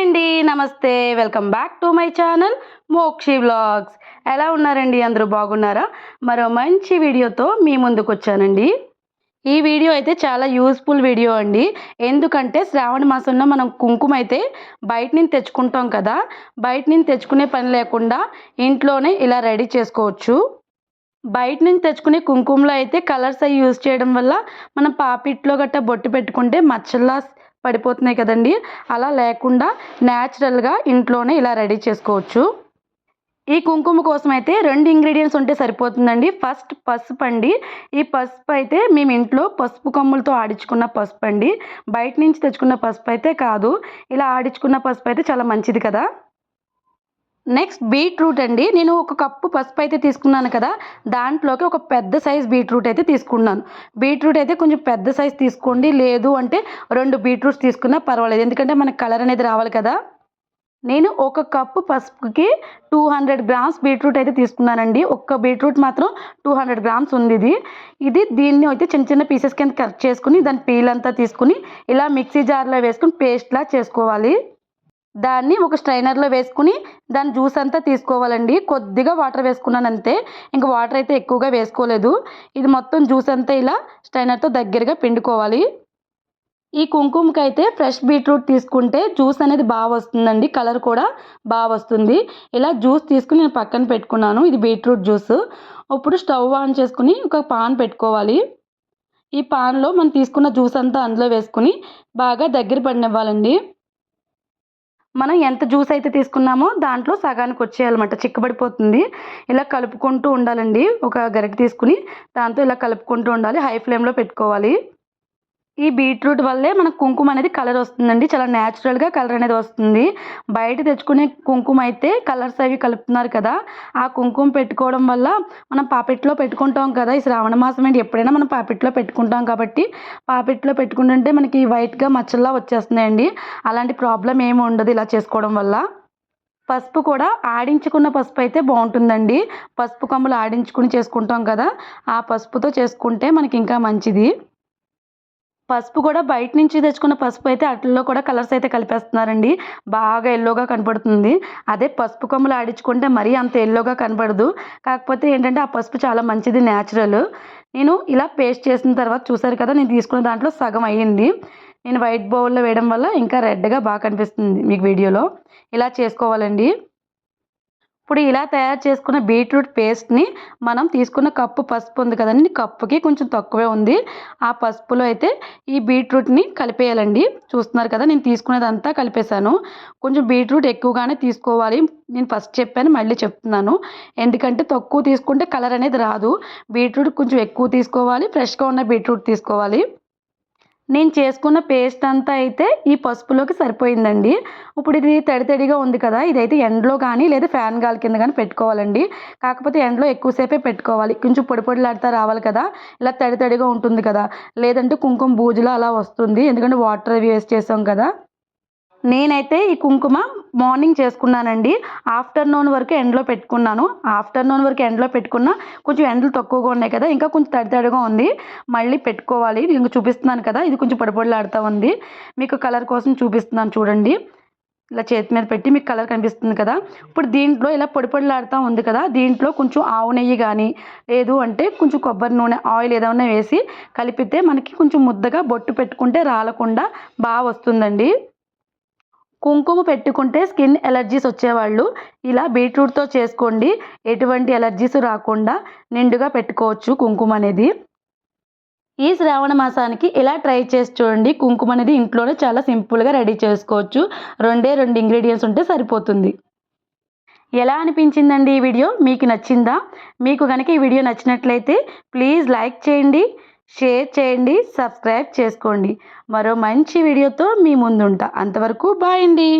Hi అండి నమస్తే. Welcome back to my channel Mokshi vlogs. ఎలా ఉన్నారండి? అందరూ బాగున్నారా? మరో మంచి వీడియోతో మీ ముందుకు వచ్చానండి. ఈ వీడియో అయితే చాలా యూస్ఫుల్ వీడియో అండి. ఎందుకంటే శ్రావణ మాసంలో మనం కుంకుమ అయితే బయట నుంచి తెచ్చుకుంటాం కదా బయట నుంచి తెచ్చుకునే పని లేకుండా ఇంట్లోనే ఇలా రెడీ చేసుకోవచ్చు. బయట నుంచి తెచ్చుకునే కుంకుమలో అయితే కలర్స్ అవి యూజ్ చేయడం వల్ల మనం పాపిట్లో గట్ట బొట్టు పెట్టుకుంటే మచ్చల్లా పడిపోతున్నాయి కదండి. అలా లేకుండా న్యాచురల్గా ఇంట్లోనే ఇలా రెడీ చేసుకోవచ్చు. ఈ కుంకుమ కోసం అయితే రెండు ఇంగ్రీడియంట్స్ ఉంటే సరిపోతుందండి. ఫస్ట్ పసుపు అండి. ఈ పసుపు అయితే మేము ఇంట్లో పసుపు కొమ్ములతో ఆడించుకున్న పసుపు అండి. బయట నుంచి తెచ్చుకున్న పసుపు అయితే కాదు. ఇలా ఆడించుకున్న పసుపు అయితే చాలా మంచిది కదా. నెక్స్ట్ బీట్రూట్ అండి. నేను ఒక కప్పు పసుపు అయితే తీసుకున్నాను కదా దాంట్లోకి ఒక పెద్ద సైజ్ బీట్రూట్ అయితే తీసుకున్నాను. బీట్రూట్ అయితే కొంచెం పెద్ద సైజ్ తీసుకోండి. లేదు అంటే రెండు బీట్రూట్స్ తీసుకున్నా పర్వాలేదు. ఎందుకంటే మనకు కలర్ అనేది రావాలి కదా. నేను ఒక కప్పు పసుపుకి టూ హండ్రెడ్ గ్రామ్స్ బీట్రూట్ అయితే తీసుకున్నానండి. ఒక్క బీట్రూట్ మాత్రం టూ హండ్రెడ్ గ్రామ్స్ ఉంది ఇది. ఇది దీన్ని అయితే చిన్న చిన్న పీసెస్ కింద కట్ చేసుకుని దాని పీల్ అంతా తీసుకుని ఇలా మిక్సీ జార్లో వేసుకుని పేస్ట్లా చేసుకోవాలి. దాన్ని ఒక స్ట్రైనర్లో వేసుకుని దాని జ్యూస్ అంతా తీసుకోవాలండి. కొద్దిగా వాటర్ వేసుకున్నాను అంతే. ఇంకా వాటర్ అయితే ఎక్కువగా వేసుకోలేదు. ఇది మొత్తం జ్యూస్ అంతా ఇలా స్ట్రైనర్తో దగ్గరగా పిండుకోవాలి. ఈ కుంకుమకి అయితే ఫ్రెష్ బీట్రూట్ తీసుకుంటే జ్యూస్ అనేది బాగా వస్తుందండి. కలర్ కూడా బాగా వస్తుంది. ఇలా జ్యూస్ తీసుకుని నేను పక్కన పెట్టుకున్నాను. ఇది బీట్రూట్ జ్యూస్. ఇప్పుడు స్టవ్ ఆన్ చేసుకుని ఒక పాన్ పెట్టుకోవాలి. ఈ పాన్లో మనం తీసుకున్న జ్యూస్ అంతా అందులో వేసుకుని బాగా దగ్గర పడినివ్వాలండి. మనం ఎంత జ్యూస్ అయితే తీసుకున్నామో దాంట్లో సగానికి వచ్చేయాలన్నమాట. చిక్కబడిపోతుంది. ఇలా కలుపుకుంటూ ఉండాలండి. ఒక గరిటె తీసుకుని దాంతో ఇలా కలుపుకుంటూ ఉండాలి. హై ఫ్లేమ్లో పెట్టుకోవాలి. ఈ బీట్రూట్ వల్లే మనకు కుంకుమ అనేది కలర్ వస్తుందండి. చాలా న్యాచురల్గా కలర్ అనేది వస్తుంది. బయట తెచ్చుకునే కుంకుమ అయితే కలర్స్ అవి కలుపుతున్నారు కదా. ఆ కుంకుమ పెట్టుకోవడం వల్ల మనం పాపెట్లో పెట్టుకుంటాం కదా. ఈ శ్రావణ మాసం ఏంటి? ఎప్పుడైనా మనం పాపెట్లో పెట్టుకుంటాం కాబట్టి పాపెట్లో పెట్టుకుంటుంటే మనకి వైట్గా మచ్చల్లా వచ్చేస్తున్నాయండి. అలాంటి ప్రాబ్లం ఏమి ఉండదు ఇలా చేసుకోవడం వల్ల. పసుపు కూడా ఆడించుకున్న పసుపు అయితే బాగుంటుందండి. పసుపు కమ్ములు ఆడించుకుని చేసుకుంటాం కదా. ఆ పసుపుతో చేసుకుంటే మనకి ఇంకా మంచిది. పసుపు కూడా బయట నుంచి తెచ్చుకున్న పసుపు అయితే అట్లలో కూడా కలర్స్ అయితే కలిపేస్తున్నారండి. బాగా ఎల్లోగా కనపడుతుంది. అదే పసుపు కొమ్మలు ఆడించుకుంటే మరీ అంత ఎల్లోగా కనపడదు కాకపోతే ఏంటంటే ఆ పసుపు చాలా మంచిది న్యాచురల్ నేను ఇలా పేస్ట్ చేసిన తర్వాత చూసారు కదా నేను తీసుకున్న దాంట్లో సగం అయ్యింది. నేను వైట్ బౌల్లో వేయడం వల్ల ఇంకా రెడ్గా బాగా కనిపిస్తుంది మీకు వీడియోలో. ఇలా చేసుకోవాలండి. ఇప్పుడు ఇలా తయారు చేసుకున్న బీట్రూట్ పేస్ట్ని మనం తీసుకున్న కప్పు పసుపు ఉంది కదండి కప్పుకి కొంచెం తక్కువే ఉంది. ఆ పసుపులో అయితే ఈ బీట్రూట్ని కలిపేయాలండి. చూస్తున్నారు కదా నేను తీసుకునేదంతా కలిపేశాను. కొంచెం బీట్రూట్ ఎక్కువగానే తీసుకోవాలి. నేను ఫస్ట్ చెప్పాను మళ్ళీ చెప్తున్నాను. ఎందుకంటే తక్కువ తీసుకుంటే కలర్ అనేది రాదు. బీట్రూట్ కొంచెం ఎక్కువ తీసుకోవాలి ఫ్రెష్గా ఉన్న బీట్రూట్ తీసుకోవాలి. నేను చేసుకున్న పేస్ట్ అంతా అయితే ఈ పసుపులోకి సరిపోయిందండి. ఇప్పుడు ఇది తడి తడిగా ఉంది కదా ఇదైతే ఎండలో కానీ లేదా ఫ్యాన్ గాలి కింద కానీ పెట్టుకోవాలండి. కాకపోతే ఎండలో ఎక్కువసేపే పెట్టుకోవాలి. కొంచెం పొడి పొడిలాడుతా రావాలి కదా ఇలా తడి తడిగా ఉంటుంది కదా. లేదంటే కుంకుమ బూజులో అలా వస్తుంది. ఎందుకంటే వాటర్ అవి వేస్ట్ చేసాం కదా. నేనైతే ఈ కుంకుమ మార్నింగ్ చేసుకున్నానండి. ఆఫ్టర్నూన్ వరకు ఎండలో పెట్టుకున్నాను. ఆఫ్టర్నూన్ వరకు ఎండలో పెట్టుకున్నా కొంచెం ఎండలు తక్కువగా ఉన్నాయి కదా ఇంకా కొంచెం తడి తడిగా ఉంది. మళ్ళీ పెట్టుకోవాలి. నేను చూపిస్తున్నాను కదా ఇది కొంచెం పొడిపొడిలాడుతూ ఉంది. మీకు కలర్ కోసం చూపిస్తున్నాను చూడండి. ఇలా చేతి మీద పెట్టి మీకు కలర్ కనిపిస్తుంది కదా. ఇప్పుడు దీంట్లో ఇలా పొడి పొడిలాడుతూ ఉంది కదా దీంట్లో కొంచెం ఆవు నెయ్యి కానీ లేదు అంటే కొంచెం కొబ్బరి నూనె ఆయిల్ ఏదైనా వేసి కలిపితే మనకి కొంచెం ముద్దగా బొట్టు పెట్టుకుంటే రాలకుండా బాగా వస్తుందండి. కుంకుమ పెట్టుకుంటే స్కిన్ ఎలర్జీస్ వచ్చేవాళ్ళు. ఇలా బీట్రూట్తో చేసుకోండి. ఎటువంటి ఎలర్జీస్ రాకుండా నిండుగా పెట్టుకోవచ్చు కుంకుమ అనేది. ఈ శ్రావణ మాసానికి ఇలా ట్రై చేసి చూడండి. కుంకుమ అనేది ఇంట్లోనే చాలా సింపుల్గా రెడీ చేసుకోవచ్చు. రెండే రెండు ఇంగ్రీడియంట్స్ ఉంటే సరిపోతుంది. ఎలా అనిపించిందండి ఈ వీడియో? మీకు నచ్చిందా? మీకు కనుక ఈ వీడియో నచ్చినట్లయితే ప్లీజ్ లైక్ చేయండి. షేర్ చేయండి సబ్స్క్రైబ్ చేసుకోండి. మరో మంచి వీడియోతో మీ ముందుంటా. అంతవరకు బాయ్ అండి.